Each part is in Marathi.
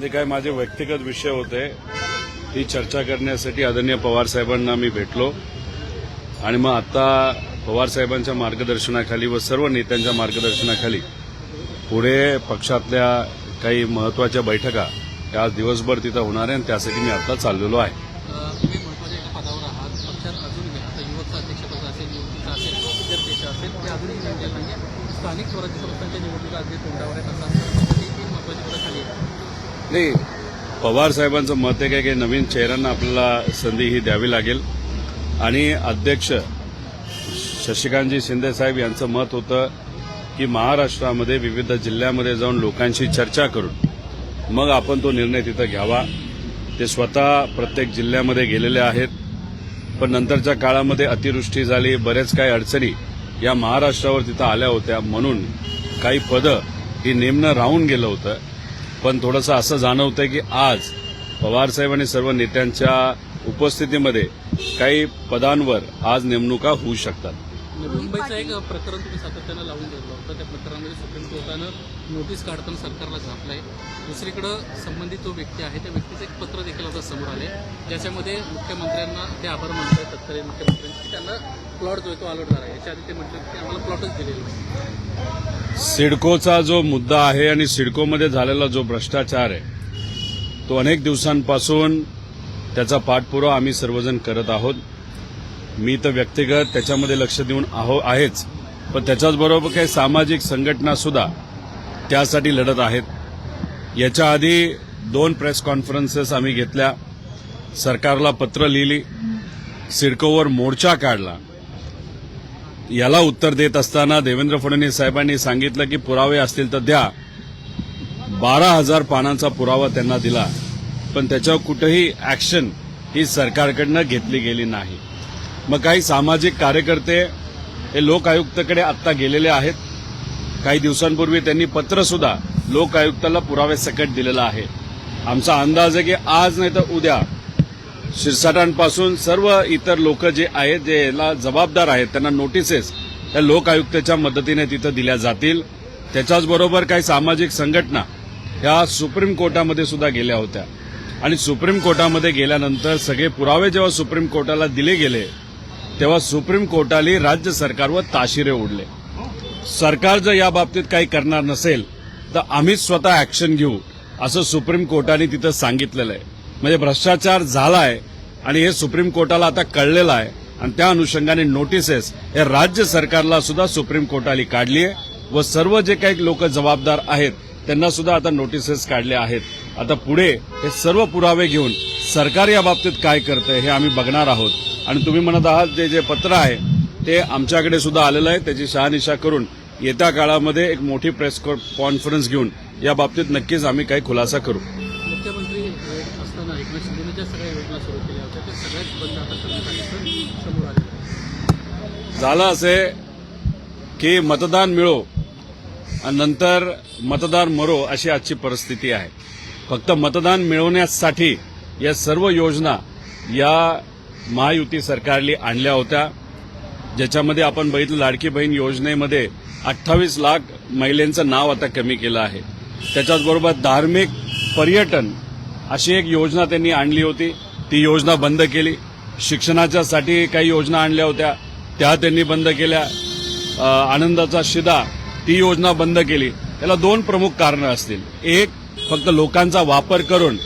जे काय माझे व्यक्तिगत विषय होते ती चर्चा करण्यासाठी आदरणीय पवार साहेबांना मी भेटलो. आणि मग आता पवार साहेबांच्या मार्गदर्शनाखाली व सर्व नेत्यांच्या मार्गदर्शनाखाली पुढे पक्षातल्या काही महत्त्वाच्या बैठका त्या आज दिवसभर तिथं होणार आहे आणि त्यासाठी मी आता चाललेलो आहे अ, तुम्ही महत्त्वाच्या एका पदावर आहात पक्षात अजूनही आता युवकचं अध्यक्षपद असेल निवडणुका असेल इतर देश असेल ते अजूनही निवडलेलं नाही स्थानिक स्वराज्य संस्थांच्या निवडणुका अगदी तोंडावर आहेत असं असताना पक्षाची तीन महत्वाची पदं खाली आहेत नाही. पवार साहेबांचं मत आहे काय की नवीन चेहऱ्यांना आपल्याला संधी ही द्यावी लागेल. आणि अध्यक्ष शशिकांतजी शिंदे साहेब यांचं मत होतं की महाराष्ट्रामध्ये विविध जिल्ह्यामध्ये जाऊन लोकांशी चर्चा करून मग आपण तो निर्णय तिथं घ्यावा. ते स्वतः प्रत्येक जिल्ह्यामध्ये गेलेले आहेत. पण नंतरच्या काळामध्ये अतिवृष्टी झाली बरेच काही अडचणी या महाराष्ट्रावर तिथं आल्या होत्या. म्हणून काही पदं ही नेमणं राहून गेलं होतं. पण थोडंसं असं जाणवतंय की आज पवारसाहेब आणि सर्व नेत्यांच्या उपस्थितीमध्ये काही पदांवर आज नेमणुका होऊ शकतात. मुंबईचं एक प्रकरण तुम्ही सातत्यानं लावून धरलं होतं. त्या प्रकरणामध्ये सुप्रीम कोर्टानं नोटीस काढताना सरकारला झापलंय. दुसरीकडं संबंधित जो व्यक्ती आहे त्या व्यक्तीचं एक पत्र देखील आता समोर आले ज्याच्यामध्ये मुख्यमंत्र्यांना ते आभार मानतात तत्कालीन मुख्यमंत्र्यांचे. त्यांना प्लॉट जो आहे तो अलर्ट झाला याच्या आधी ते म्हटलं की आम्हाला प्लॉटच दिलेला आहे सिडकोचा जो मुद्दा आहे आणि सिडकोमध्ये झालेला जो भ्रष्टाचार आहे तो अनेक दिवसांपासून त्याचा पाठपुरावा आम्ही सर्वजण करत आहोत. मी तर व्यक्तिगत त्याच्यामध्ये लक्ष देऊन आहो आहेच. पण त्याच्याचबरोबर काही सामाजिक संघटनासुद्धा त्यासाठी लढत आहेत. याच्या आधी दोन प्रेस कॉन्फरन्सेस आम्ही घेतल्या. सरकारला पत्र लिहिली. सिडकोवर मोर्चा काढला. याला उत्तर देत असताना देवेंद्र फडणवीस साहेबांनी सांगितलं की पुरावे असतील तर द्या. बारा हजार पानांचा पुरावा त्यांना दिला. पण त्याच्यावर कुठंही ऍक्शन ही सरकारकडनं घेतली गेली नाही. मग काही सामाजिक कार्यकर्ते हे लोक आयुक्ताकडे आत्ता गेलेले आहेत. काही दिवसांपूर्वी त्यांनी पत्रसुद्धा लोक आयुक्ताला पुरावे सकट दिलेलं आहे. आमचा अंदाज आहे की आज नाही तर उद्या शिरसाटांपासून सर्व इतर लोक जे आहेत जे याला जबाबदार आहेत त्यांना नोटिसेस त्या लोक आयुक्ताच्या मदतीने तिथं दिल्या जातील. त्याच्याचबरोबर काही सामाजिक संघटना ह्या सुप्रीम कोर्टामध्ये सुद्धा गेल्या होत्या. आणि सुप्रीम कोर्टामध्ये गेल्यानंतर सगळे पुरावे जेव्हा सुप्रीम कोर्टाला दिले गेले तेव्हा सुप्रीम कोर्टाने राज्य सरकारवर ताशिरे ओढले. सरकार जर या बाबतीत काही करणार नसेल तर आम्हीच स्वतः ऍक्शन घेऊ असं सुप्रीम कोर्टाने तिथं सांगितलेलं आहे. म्हणजे भ्रष्टाचार झालाय आणि हे सुप्रीम कोर्टाला आता कळलेलं आहे. आणि त्या अनुषंगाने नोटिसेस हे राज्य सरकारला सुद्धा सुप्रीम कोर्टाने काढली आहे व सर्व जे काही लोक जबाबदार आहेत त्यांना सुद्धा आता नोटिसेस काढल्या आहेत. आता पुढे हे सर्व पुरावे घेऊन सरकार या बाबतीत काय करतंय हे आम्ही बघणार आहोत. आणि तुम्ही म्हणत आहात जे जे पत्र आहे ते आमच्याकडे सुद्धा आलेलं आहे. त्याची शहानिशा करून येत्या काळामध्ये एक मोठी प्रेस कॉन्फरन्स घेऊन या बाबतीत नक्कीच आम्ही काही खुलासा करू. असताना ज्या सगळ्या योजना सुरू केल्या होत्या त्या सगळ्याच बंद आता करण्यात समोर आले. झालं असे की मतदान मिळो आणि नंतर मतदार मरो अशी आजची परिस्थिती आहे. फक्त मतदान मिळवण्यासाठी या सर्व योजना या महायुती सरकारने आणल्या होत्या. ज्याच्यामध्ये आपण बघितलं लाडकी बहीण योजनेमध्ये अठ्ठावीस लाख महिलांचं नाव आता कमी केलं आहे. त्याच्याचबरोबर धार्मिक पर्यटन अशी एक योजना त्यांनी आणली होती. ती योजना बंद केली. शिक्षणाच्यासाठी काही योजना आणल्या होत्या. त्या त्यांनी बंद केल्या. आनंदाचा शिदा ती योजना बंद केली. त्याला दोन प्रमुख कारणं असतील. एक फक्त लोकांचा वापर करून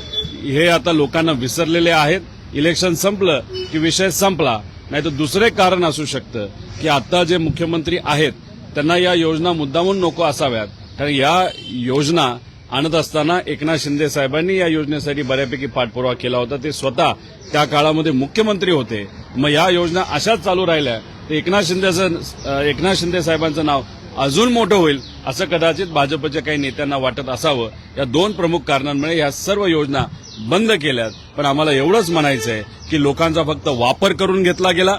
हे आता लोकांना विसरलेले आहेत. इलेक्शन संपलं की विषय संपला. नाही तर दुसरे कारण असू शकतं की आता जे मुख्यमंत्री आहेत त्यांना या योजना मुद्दामून नको असाव्यात. कारण या योजना आणत असताना एकनाथ शिंदे साहेबांनी या योजनेसाठी बऱ्यापैकी पाठपुरावा केला होता. ते स्वतः त्या काळामध्ये मुख्यमंत्री होते. मग या योजना अशाच चालू राहिल्या तर एकनाथ शिंदेचं एकनाथ शिंदे साहेबांचं नाव अजून मोठं होईल असं कदाचित भाजपच्या काही नेत्यांना वाटत असावं. या दोन प्रमुख कारणांमुळे या सर्व योजना बंद केल्यात. पण आम्हाला एवढंच म्हणायचं आहे की लोकांचा फक्त वापर करून घेतला गेला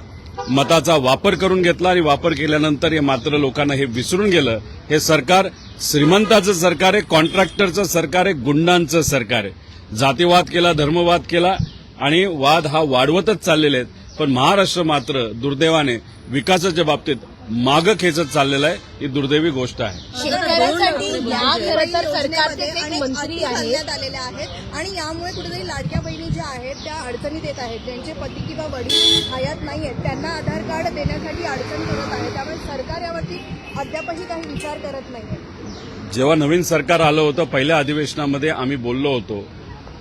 मताचा वापर करून घेतला आणि वापर केल्यानंतर हे मात्र लोकांना हे विसरून गेलं. हे सरकार श्रीमंताचं सरकार आहे कॉन्ट्रॅक्टरचं सरकार आहे गुंडांचं सरकार आहे. जातीवाद केला धर्मवाद केला आणि वाद हा वाढवतच चाललेले आहेत. पण महाराष्ट्र मात्र दुर्दैवाने विकासाच्या बाबतीत मागं खेचत चाललेलं आहे. ही दुर्दैवी गोष्ट आहे. शेतकऱ्यांसाठी या खरं तर सरकारचे योजनेमध्ये एक अनेक मंत्री आहेत. घालण्यात आलेल्या आहेत. आणि यामुळे कुठेतरी लाडक्या बहिणी ज्या आहेत त्या अडचणीत येत आहेत. ज्यांचे पती किंवा वडील हयात नाही आहेत त्यांना आधार कार्ड देण्यासाठी अडचण करत आहे. त्यामुळे सरकार यावरती अद्यापही काही विचार करत नाहीये जेव्हा नवीन सरकार आलं होतं पहिल्या अधिवेशनामध्ये आम्ही बोललो होतो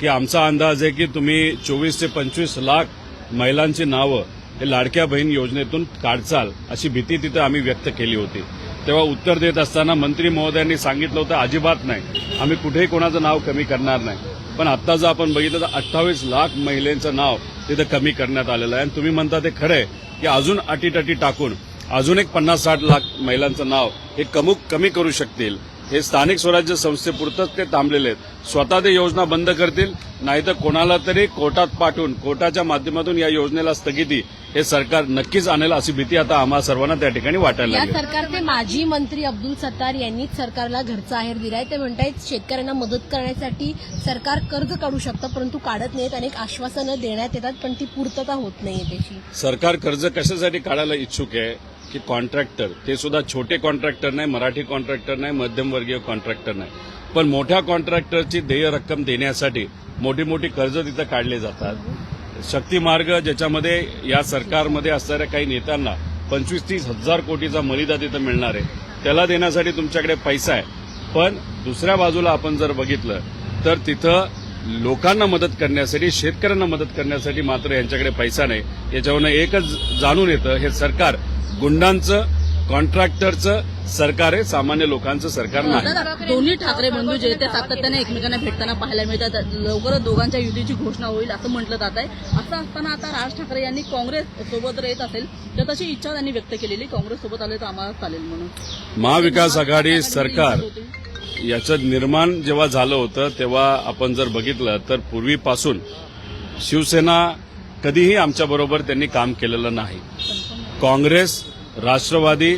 की आमचा अंदाज आहे की तुम्ही चोवीस ते पंचवीस लाख महिलांची नावं लाडक्या बहीण योजनेतून काढचाल अशी भीती तिथं आम्ही व्यक्त केली होती. तेव्हा उत्तर देत असताना मंत्री महोदयांनी सांगितलं होतं अजिबात नाही. आम्ही कुठेही कोणाचं नाव कमी करणार नाही. पण आत्ता जर आपण बघितलं तर अठ्ठावीस लाख महिलांचं नाव तिथं कमी करण्यात आलेलं आहे. आणि तुम्ही म्हणता ते खरं आहे की अजून अटीटटी टाकून अजून एक पन्नास साठ लाख महिलांचं नाव हे कमुक कमी करू शकतील. हे स्थानिक स्वराज्य संस्थेपुरतंच ते थांबलेले आहेत. स्वतः ते योजना बंद करतील नाहीतर कोणाला तरी कोर्टात पाठवून कोर्टाच्या माध्यमातून या योजनेला स्थगिती हे सरकार नक्कीच आणेल अशी भीती आता आम्हा सर्वांना त्या ठिकाणी वाटायला या लागली. सरकारचे माजी मंत्री अब्दुल सत्तार यांनीच सरकारला घरचा आहेर दिलाय. ते म्हणतायत शेतकऱ्यांना मदत करण्यासाठी सरकार कर्ज काढू शकतं परंतु काढत नाहीत अनेक आश्वासनं देण्यात येतात पण ती पूर्तता होत नाहीये त्याची. सरकार कर्ज कशासाठी काढायला इच्छुक आहे? की कॉन्ट्रॅक्टर ते सुद्धा छोटे कॉन्ट्रॅक्टर नाही मराठी कॉन्ट्रॅक्टर नाही मध्यमवर्गीय कॉन्ट्रॅक्टर नाही. पण मोठ्या कॉन्ट्रॅक्टरची देय रक्कम देण्यासाठी मोठी मोठी कर्ज तिथं काढले जातात. शक्ती मार्ग ज्याच्यामध्ये या सरकारमध्ये असणाऱ्या काही नेत्यांना पंचवीस तीस हजार कोटीचा मलिदा तिथं मिळणार आहे. त्याला देण्यासाठी तुमच्याकडे पैसा आहे. पण दुसऱ्या बाजूला आपण जर बघितलं तर तिथं लोकांना मदत करण्यासाठी शेतकऱ्यांना मदत करण्यासाठी मात्र यांच्याकडे पैसा नाही. याच्यावरनं एकच जाणून येतं हे सरकार गुंडांचं कॉन्ट्रॅक्टरचं सरकार आहे सामान्य लोकांचं सरकार नाही. दादा, दोन्ही ठाकरे बंधू जे ते सातत्याने एकमेकांना भेटताना पाहायला मिळतात. लवकरच दोघांच्या युतीची घोषणा होईल असं म्हटलं जात आहे. असं असताना आता राज ठाकरे यांनी काँग्रेस सोबत येत असेल तर तशी इच्छा त्यांनी व्यक्त केलेली. काँग्रेस सोबत आले तर आम्हाला चालेल म्हणून. महाविकास आघाडी सरकार याचं निर्माण जेव्हा झालं होतं तेव्हा आपण जर बघितलं तर पूर्वीपासून शिवसेना कधीही आमच्याबरोबर त्यांनी काम केलेलं नाही. काँग्रेस राष्ट्रवादी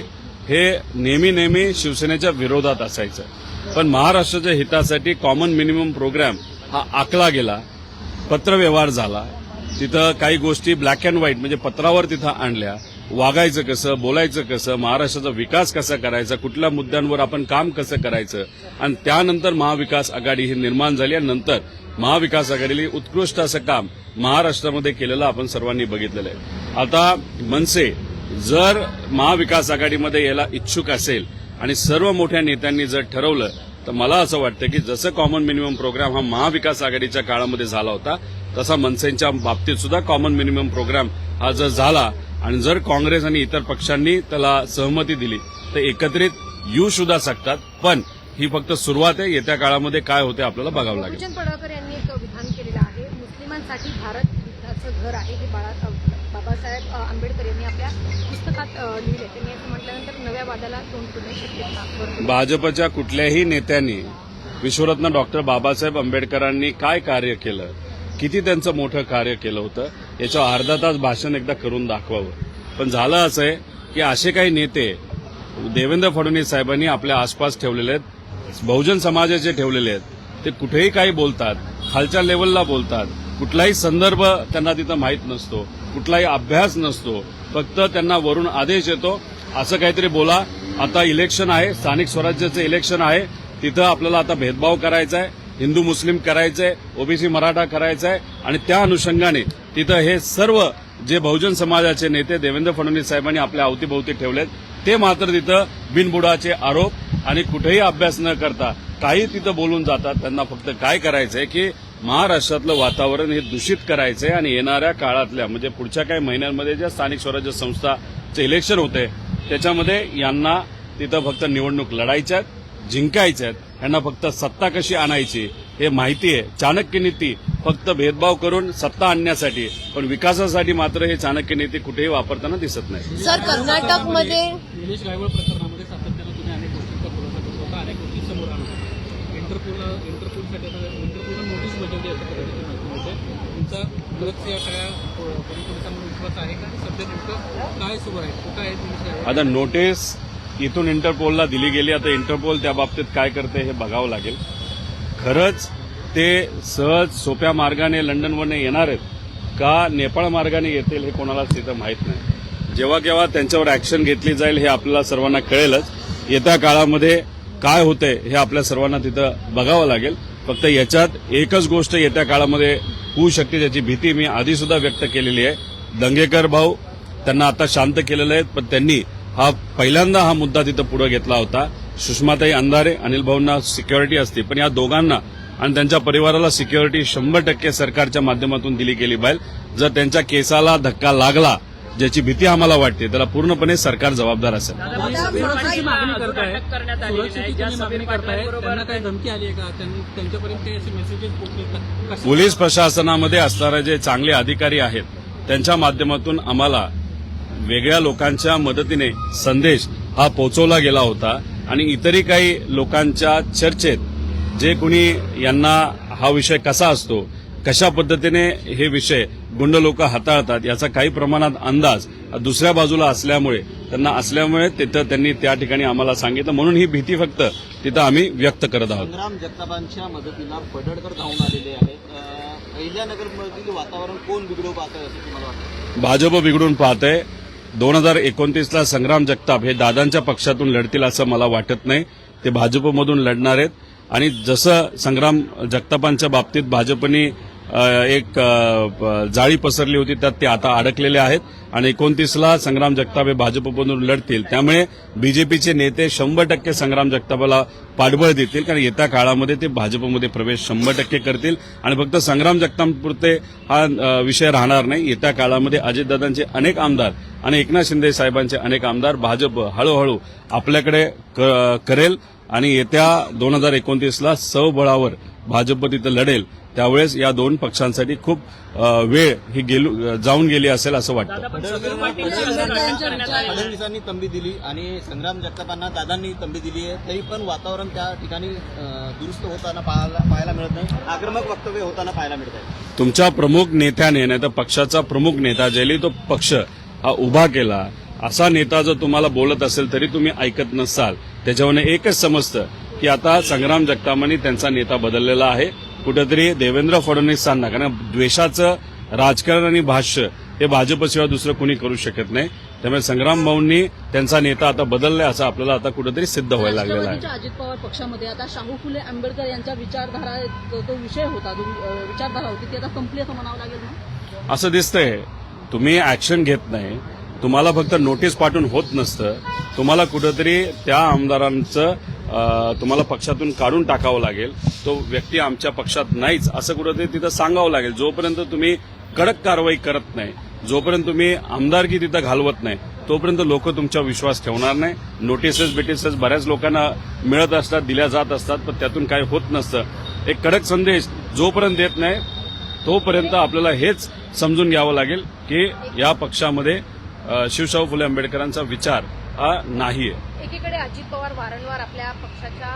हे नेहमी नेहमी शिवसेनेच्या विरोधात असायचं. पण महाराष्ट्राच्या हितासाठी कॉमन मिनिमम प्रोग्राम हा आखला गेला पत्रव्यवहार झाला. तिथं काही गोष्टी ब्लॅक अँड व्हाईट म्हणजे पत्रावर तिथं आणल्या. वागायचं कसं बोलायचं कसं महाराष्ट्राचा विकास कसा करायचा कुठल्या मुद्द्यांवर आपण काम कसं करायचं आणि त्यानंतर महाविकास आघाडी ही निर्माण झाली आणि नंतर महाविकास आघाडीने उत्कृष्ट असं काम महाराष्ट्रामध्ये केलेलं आपण सर्वांनी बघितलेलं आहे. आता मनसे जर महाविकास आघाडीमध्ये यायला इच्छुक असेल आणि सर्व मोठ्या नेत्यांनी जर ठरवलं तर मला असं वाटतं की जसं कॉमन मिनिमम प्रोग्राम हा महाविकास आघाडीच्या काळामध्ये झाला होता तसा मनसेच्या बाबतीत सुद्धा कॉमन मिनिमम प्रोग्राम हा जर झाला आणि जर काँग्रेस आणि इतर पक्षांनी त्याला सहमती दिली तर एकत्रित येऊ सुद्धा शकतात. पण ही फक्त सुरुवात आहे. येत्या काळामध्ये काय होते आपल्याला बघावं लागेल. पडळकर यांनी एक विधान केलेलं आहे. मुस्लिमांसाठी भारत घर आहे. हे बाळासाहेब बाबासाहेब आंबेडकर यांनी आपल्या पुस्तकात लिहिले. त्यांनी असं म्हटल्यानंतर नव्या वादाला तोंड फुटण्याची शक्यता भाजपच्या कुठल्याही नेत्यांनी विश्वरत्न डॉक्टर बाबासाहेब आंबेडकरांनी काय कार्य केलं? किती त्यांचं मोठं कार्य केलं होतं? याच्यावर अर्धा तास भाषण एकदा करून दाखवावं. पण झालं असं आहे की असे काही नेते देवेंद्र फडणवीस साहेबांनी आपल्या आसपास ठेवलेले आहेत बहुजन समाजाचे ठेवलेले आहेत. ते कुठेही काही बोलतात खालच्या लेवलला बोलतात. कुठलाही संदर्भ त्यांना तिथं माहीत नसतो कुठलाही अभ्यास नसतो फक्त त्यांना वरून आदेश येतो असं काहीतरी बोला. आता इलेक्शन आहे स्थानिक स्वराज्याचं इलेक्शन आहे. तिथं आपल्याला आता भेदभाव करायचा आहे हिंदू मुस्लिम करायचंय ओबीसी मराठा करायचंय आणि त्या अनुषंगाने तिथं हे सर्व जे बहुजन समाजाचे नेते देवेंद्र फडणवीस साहेबांनी आपल्या अवतीभोवती ठेवलेत ते मात्र तिथं बिनबुडाचे आरोप आणि कुठेही अभ्यास न करता काही तिथं बोलून जातात. त्यांना फक्त काय करायचंय की महाराष्ट्रातलं वातावरण हे दूषित करायचंय आणि येणाऱ्या काळातल्या म्हणजे पुढच्या काही महिन्यांमध्ये ज्या स्थानिक स्वराज्य संस्थाचे इलेक्शन होते त्याच्यामध्ये यांना तिथं फक्त निवडणूक लढायच्या आहेत जिंकायच्या आहेत यांना फक्त सत्ता कशी आणायची हे माहिती आहे. चाणक्य नीती फक्त भेदभाव करून सत्ता आणण्यासाठी पण विकासासाठी मात्र हे चाणक्य नीती कुठेही वापरताना दिसत नाही. सर कर्नाटकमध्ये निलेश गायवळ प्रकरणामध्ये सातत्यानं तुम्ही अनेक गोष्टींचा खुलासा करत होता अनेक गोष्टी समोर आणत होता इंटरपोल इंटरपोलसाठी आता इंटरपोलनं नोटीस माहिती मिळते तुमचा खरंच या सगळ्या विश्वास आहे का? सध्या नेमकं काय सुरू आहे? कुठं आहे आता नोटीस इथून इंटरपोलला दिली गेली. आता इंटरपोल त्या बाबतीत काय करते हे बघावं लागेल. खरंच ते सहज सोप्या मार्गाने लंडनवरने येणार आहेत. का नेपाळ मार्गाने येतील हे कोणालाच तिथं माहीत नाही. जेव्हा केव्हा त्यांच्यावर ऍक्शन घेतली जाईल हे आपल्याला सर्वांना कळेलच. येत्या काळामध्ये काय होतंय हे आपल्या सर्वांना तिथं बघावं लागेल. फक्त याच्यात एकच गोष्ट येत्या काळामध्ये होऊ शकते त्याची भीती मी आधी सुद्धा व्यक्त केलेली आहे. दंगेकर भाऊ त्यांना आता शांत केलेलं आहे पण त्यांनी हा पहिल्यांदा हा मुद्दा तिथं पुढे घेतला होता. सुषमाताई अंधारे अनिल भाऊंना सिक्युरिटी असते पण या दोघांना आणि त्यांच्या परिवाराला सिक्युरिटी शंभर टक्के सरकारच्या माध्यमातून दिली गेली पाहिजे. जर त्यांच्या केसाला धक्का लागला ज्याची भीती आम्हाला वाटते त्याला पूर्णपणे सरकार जबाबदार असेल. पोलीस प्रशासनामध्ये असणारे जे चांगले अधिकारी आहेत त्यांच्या माध्यमातून आम्हाला वेगळ्या लोकांच्या मदतीने संदेश हा पोहोचवला गेला होता. आणि इतरही काही लोकांच्या चर्चेत जे कुणी यांना हा विषय कसा असतो कशा पद्धतीने हे विषय गुंड लोक हाताळतात याचा काही प्रमाणात अंदाज दुसऱ्या बाजूला असल्यामुळे त्यांना असल्यामुळे तिथं त्यांनी त्या ठिकाणी आम्हाला सांगितलं. म्हणून ही भीती फक्त तिथं आम्ही व्यक्त करत आहोत. संग्राम जगतापांच्या मदतीला पडळकर धावून आलेले आहेत. अहिल्यानगरमधील वातावरण कोण बिघडवू पाहत आहे असं तुम्हाला वाटतं? भाजप बिघडून पाहतंय. दोन हजार एकोणतीसला संग्राम जगताप हे दादांच्या पक्षातून लढतील असं मला वाटत नाही. ते भाजपमधून लढणार आहेत. आणि जसं संग्राम जगतापांच्या बाबतीत भाजपनी एक जाळी पसरली होती त्यात ते आता अडकलेले आहेत. आणि एकोणतीसला संग्राम जगताप हे भाजपमधून लढतील. त्यामुळे बीजेपीचे नेते शंभर टक्के संग्राम जगतापाला पाठबळ देतील. कारण येत्या काळामध्ये ते भाजपमध्ये प्रवेश शंभर टक्के करतील. आणि फक्त संग्राम जगतापुरते हा विषय राहणार नाही. येत्या काळामध्ये अजितदादांचे अनेक आमदार आणि एकनाथ शिंदे साहेबांचे अनेक आमदार भाजप हळूहळू आपल्याकडे क- करेल. आणि येत्या दोन हजार एकोणतीसला सबळावर भाजप तिथं लढेल त्यावेळेस या दोन पक्षांसाठी खूप वेळ ही गेलू जाऊन गेली असेल असं वाटतं. फडणवीसांनी तंबी दिली आणि संग्राम जगतापांना दादांनी तंबी दिली आहे. तरी पण वातावरण त्या ठिकाणी दुरुस्त होताना पाहायला पाहायला मिळत नाही. आक्रमक वक्तव्य होताना पाहायला मिळत आहे. तुमच्या प्रमुख नेत्याने नाही तर पक्षाचा प्रमुख नेता ज्याने तो पक्ष हा उभा केला असा नेता जर तुम्हाला बोलत असेल तरी तुम्ही ऐकत नसाल. त्याच्यावरनं एकच समजतं की आता संग्राम जगतापांनी त्यांचा नेता बदललेला आहे. कुठेतरी देवेंद्र फडणवीसांना कारण द्वेषाचं राजकारण आणि भाष्य हे भाजपशिवाय दुसरं कोणी करू शकत नाही. त्यामुळे संग्राम भाऊंनी त्यांचा नेता आता बदललाय असं आपल्याला आता कुठेतरी सिद्ध व्हायला लागलेला आहे. अजित पवार पक्षामध्ये आता शाहू फुले आंबेडकर यांच्या विचारधारा तो- विषय होता विचारधारा होती ती आता संपली असं म्हणावं लागेल असं दिसतंय. तुम्ही ऍक्शन घेत नाही. तुम्हाला फक्त नोटीस पाठवून होत नसतं. तुम्हाला कुठंतरी त्या आमदारांचं तुम्हाला पक्षातून काढून टाकावं लागेल. तो व्यक्ती आमच्या पक्षात नाहीच असं कुठंतरी तिथं सांगावं लागेल. जोपर्यंत तुम्ही कडक कारवाई करत नाही जोपर्यंत तुम्ही आमदारकी तिथं घालवत नाही तोपर्यंत लोक तुमचा विश्वास ठेवणार नाही. नोटिसेस बिटिसेस बऱ्याच लोकांना मिळत असतात दिल्या जात असतात पण त्यातून काही होत नसतं. एक कडक संदेश जोपर्यंत देत नाही तोपर्यंत आपल्याला हेच समजून घ्यावं लागेल की या पक्षामध्ये शिवशाहू फुले आंबेडकरांचा विचार हा नाहीये एकीकडे अजित पवार वारंवार आपल्या पक्षाच्या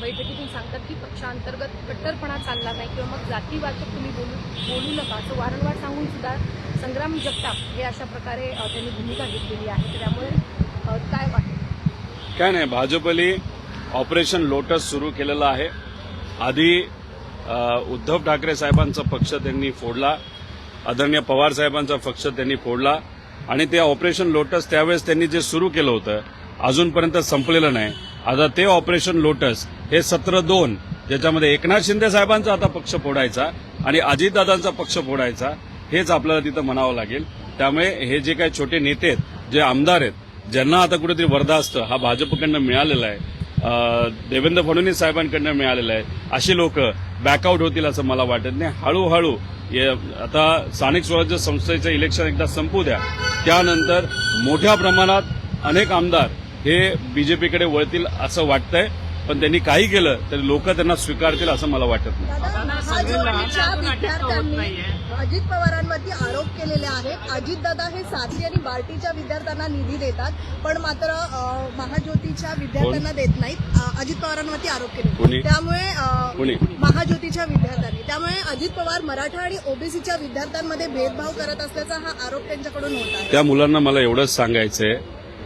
बैठकीतून सांगतात की पक्षांतर्गत कट्टरपणा चालला नाही किंवा मग जातीवाचक तुम्ही बोलू बोलू नका. असं वारंवार सांगून सुद्धा संग्राम जगताप हे अशा प्रकारे त्यांनी भूमिका घेतलेली आहे. त्यामुळे काय वाटतं? काय नाही भाजपने ऑपरेशन लोटस सुरू केलेलं आहे. आधी उद्धव ठाकरे साहेबांचा पक्ष त्यांनी फोडला. आदरणीय पवार साहेबांचा पक्ष त्यांनी फोडला. आणि ते ऑपरेशन लोटस त्यावेळेस त्यांनी जे सुरू केलं होतं अजूनपर्यंत संपलेलं नाही. आता ते ऑपरेशन लोटस हे सत्र दोन ज्याच्यामध्ये एकनाथ शिंदे साहेबांचा आता पक्ष फोडायचा आणि अजितदादांचा पक्ष फोडायचा हेच आपल्याला तिथं म्हणावं लागेल. त्यामुळे हे जे काही छोटे नेते आहेत जे आमदार आहेत ज्यांना आता कुठेतरी वरदास्त हा भाजपकडनं मिळालेला आहे देवेंद्र फडणवीस साहेबांकडनं मिळालेलं आहे. अशी लोक बॅकआउट होतील असं मला वाटत नाही. हळूहळू ये- आता स्थानिक स्वराज्य संस्थेचं इलेक्शन एकदा संपू द्या. त्यानंतर मोठ्या प्रमाणात अनेक आमदार हे बीजेपीकडे वळतील असं वाटतंय. पण त्यांनी काही केलं तरी लोक त्यांना स्वीकारतील असं मला वाटत नाही. अजित पवारांवरती आरोप केलेले आहेत. अजितदादा हे सातवी आणि बार्टीच्या विद्यार्थ्यांना निधी देतात पण मात्र महाज्योतीच्या विद्यार्थ्यांना देत नाहीत. अजित पवारांवरती आरोप? केले. त्यामुळे? महाज्योतीच्या विद्यार्थ्यांनी. त्यामुळे अजित पवार मराठा आणि ओबीसीच्या विद्यार्थ्यांमध्ये भेदभाव करत असल्याचा हा आरोप त्यांच्याकडून होत आहे. त्या मुलांना मला एवढंच सांगायचंय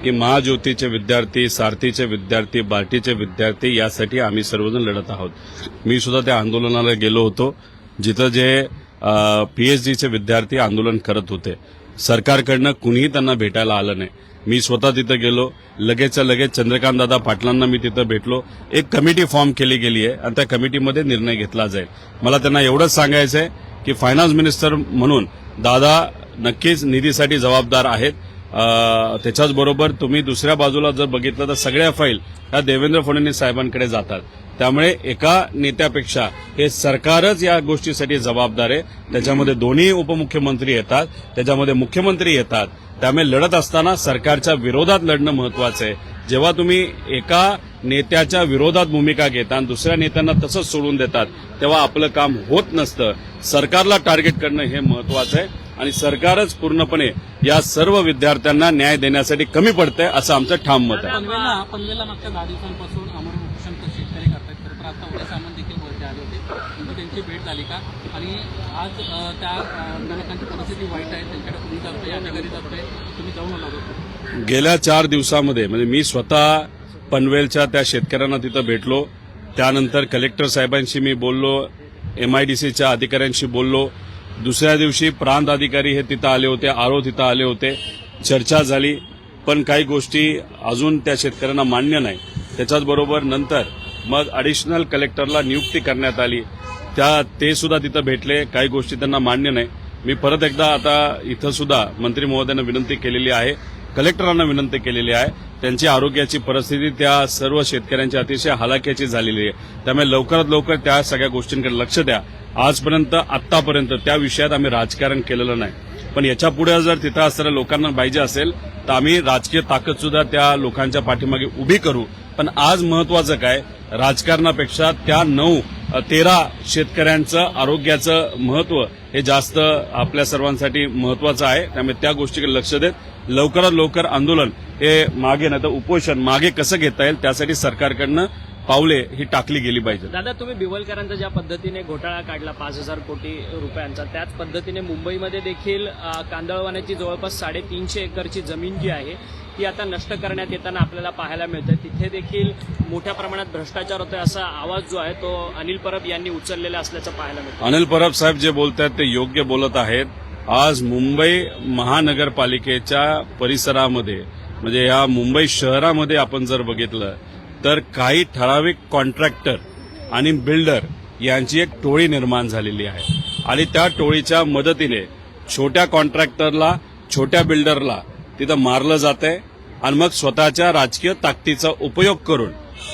की महाज्योतीचे विद्यार्थी सारथीचे विद्यार्थी बार्टीचे विद्यार्थी यासाठी आम्ही सर्वजण लढत आहोत. मी सुद्धा त्या आंदोलनाला गेलो होतो जिथं जे पीएचडीचे विद्यार्थी आंदोलन करत होते. सरकारकडनं कुणीही त्यांना भेटायला आलं नाही. मी स्वतः तिथं गेलो लगेचच्या लगेच चंद्रकांत दादा पाटलांना मी तिथं भेटलो. एक कमिटी फॉर्म केली गेली आहे आणि त्या कमिटीमध्ये निर्णय घेतला जाईल. मला त्यांना एवढंच सांगायचं आहे की फायनान्स मिनिस्टर म्हणून दादा नक्कीच निधीसाठी जबाबदार आहेत. त्याच्याचबरोबर तुम्ही दुसऱ्या बाजूला जर बघितलं तर सगळ्या फाईल ह्या देवेंद्र फडणवीस साहेबांकडे जातात. त्यामुळे एका नेत्यापेक्षा हे सरकारच या गोष्टीसाठी जबाबदार आहे. त्याच्यामध्ये दोन्ही उपमुख्यमंत्री येतात. त्याच्यामध्ये मुख्यमंत्री येतात. त्यामुळे लढत असताना सरकारच्या विरोधात लढणं महत्वाचं आहे. जेव्हा तुम्ही एका नेत्याच्या विरोधात भूमिका घेता आणि दुसऱ्या नेत्यांना तसंच सोडून देतात तेव्हा आपलं काम होत नसतं. सरकारला टार्गेट करणं हे महत्वाचं आहे. आणि सरकारच पूर्णपणे या सर्व विद्यार्थ्यांना न्याय देण्यासाठी कमी पडतंय असं आमचं ठाम मत आहे. पनवेलला पनवेलला मागच्या दहा दिवसांपासून अमर उपोषण तर शेतकरी करतायत. खरं तर आता उद्या सामंत देखील वरती आले होते. नंतर त्यांची भेट झाली का? आणि आज अं, त्या अं, नागरिकांची परिस्थिती वाईट आहे. त्यांच्याकडे कुणी जातोय अधिकारी जातोय. तुम्ही जाऊन आला होता. गेल्या चार दिवसामध्ये म्हणजे मी स्वतः पनवेलच्या त्या शेतकऱ्यांना तिथं भेटलो. त्यानंतर कलेक्टर साहेबांशी मी बोललो एमआयडीसीच्या अधिकाऱ्यांशी बोललो. दुसऱ्या दिवशी प्रांत अधिकारी हे तिथं आले होते आरो तिथं आले होते. चर्चा झाली पण काही गोष्टी अजून त्या शेतकऱ्यांना मान्य नाही. त्याच्याचबरोबर नंतर मग अडिशनल कलेक्टरला नियुक्ती करण्यात आली. त्या ते सुद्धा तिथं भेटले काही गोष्टी त्यांना मान्य नाही. मी परत एकदा आता इथं सुद्धा मंत्री महोदयांना विनंती केलेली आहे कलेक्टरांना विनंती केलेली आहे. त्यांची आरोग्याची परिस्थिती त्या सर्व शेतकऱ्यांची अतिशय हलाख्याची झालेली आहे. त्यामुळे लवकरात लवकर त्या सगळ्या गोष्टींकडे लक्ष द्या. आजपर्यंत आतापर्यंत त्या विषयात आम्ही राजकारण केलेलं नाही. पण याच्यापुढे जर तिथं असणाऱ्या लोकांना पाहिजे असेल तर आम्ही राजकीय ताकद सुद्धा त्या लोकांच्या पाठीमागे उभी करू. पण आज महत्वाचं काय? राजकारणापेक्षा त्या नऊ तेरा शेतकऱ्यांचं आरोग्याचं महत्त्व हे जास्त आपल्या सर्वांसाठी महत्वाचं आहे. त्यामुळे त्या गोष्टीकडे लक्ष देत लवकरात लवकर आंदोलन हे मागे नाही तर उपोषण मागे कसं घेता येईल त्यासाठी सरकारकडनं पावले ही टाकली गेली पाहिजे दादा तुम्ही बिवलकरांचा ज्या पद्धतीने घोटाळा काढला पाच हजार कोटी रुपयांचा त्याच पद्धतीने मुंबईमध्ये देखील कांदळवाण्याची जवळपास साडेतीनशे एकरची जमीन जी आहे ती आता नष्ट करण्यात येताना आपल्याला पाहायला मिळते तिथे देखील मोठ्या प्रमाणात भ्रष्टाचार होतोय असा आवाज जो आहे तो अनिल परब यांनी उचललेला असल्याचं पाहायला मिळतं अनिल परब साहेब जे बोलत आहेत ते योग्य बोलत आहेत. आज मुंबई महानगरपालिकेच्या परिसरामध्ये म्हणजे या मुंबई शहरामध्ये आपण जर बघितलं तर काही ठराविक कॉन्ट्रॅक्टर आणि बिल्डर यांची एक टोळी निर्माण झालेली आहे. आणि त्या टोळीच्या मदतीने छोट्या कॉन्ट्रॅक्टरला छोट्या बिल्डरला तिथं मारलं जात आहे आणि मग स्वतःच्या राजकीय ताकदीचा उपयोग करून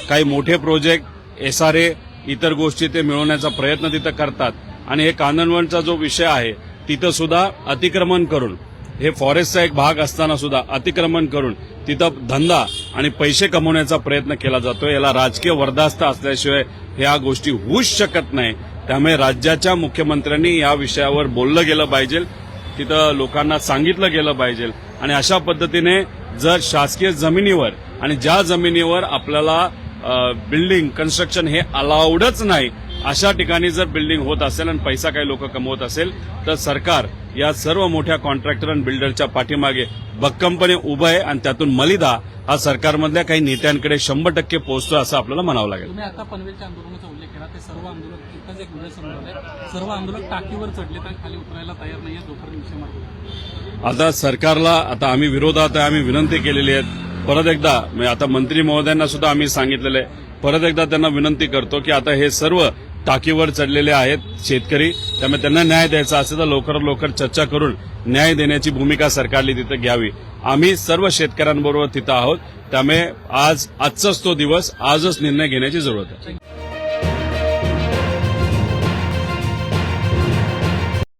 काही मोठे प्रोजेक्ट एसआरए इतर गोष्टी ते मिळवण्याचा प्रयत्न तिथं करतात. आणि हे कांदणवनचा जो विषय आहे तिथं सुद्धा अतिक्रमण करून हे फॉरेस्टचा एक भाग असताना सुद्धा अतिक्रमण करून तिथं धंदा आणि पैसे कमवण्याचा प्रयत्न केला जातो याला राजकीय वरदास्त असल्याशिवाय ह्या गोष्टी होऊच शकत नाही. त्यामुळे राज्याच्या मुख्यमंत्र्यांनी या विषयावर बोललं गेलं पाहिजे तिथं लोकांना सांगितलं गेलं पाहिजे आणि अशा पद्धतीने जर शासकीय जमिनीवर आणि ज्या जमिनीवर आपल्याला बिल्डिंग कन्स्ट्रक्शन हे अलाउडच नाही अशा ठिकाणी जर बिल्डिंग होत असेल आणि पैसा काही लोक कमवत असेल तर सरकार या सर्व मोठ्या कॉन्ट्रॅक्टर आणि बिल्डरच्या पाठीमागे भक्कमपणे उभं आहे आणि त्यातून मलिदा हा सरकारमधल्या काही नेत्यांकडे शंभर टक्के पोहोचतो असं आपल्याला म्हणावं लागेल. तुम्ही आता पनवेलच्या आंदोलनाचा उल्लेख केला ते सर्व आंदोलक इथंच एक व्हिडिओ समोर आलाय. सर्व आंदोलक टाकीवर चढले तर खाली उतरायला तयार नाहीये जोपर्यंत विषय मार्ग आता सरकारला आता आम्ही विरोधात आहे आम्ही विनंती केलेली आहे. परत एकदा म्हणजे आता मंत्री महोदयांना सुद्धा आम्ही सांगितलेलं आहे. परत एकदा त्यांना विनंती करतो की आता हे सर्व टाकीवर चढलेले आहेत शेतकरी. त्यामुळे त्यांना न्याय द्यायचा असेल तर लवकरात लवकर चर्चा करून न्याय देण्याची भूमिका सरकारने तिथं घ्यावी. आम्ही सर्व शेतकऱ्यांबरोबर तिथं आहोत. त्यामुळे आज आजचाच तो दिवस आजच निर्णय घेण्याची जरूरत आहे.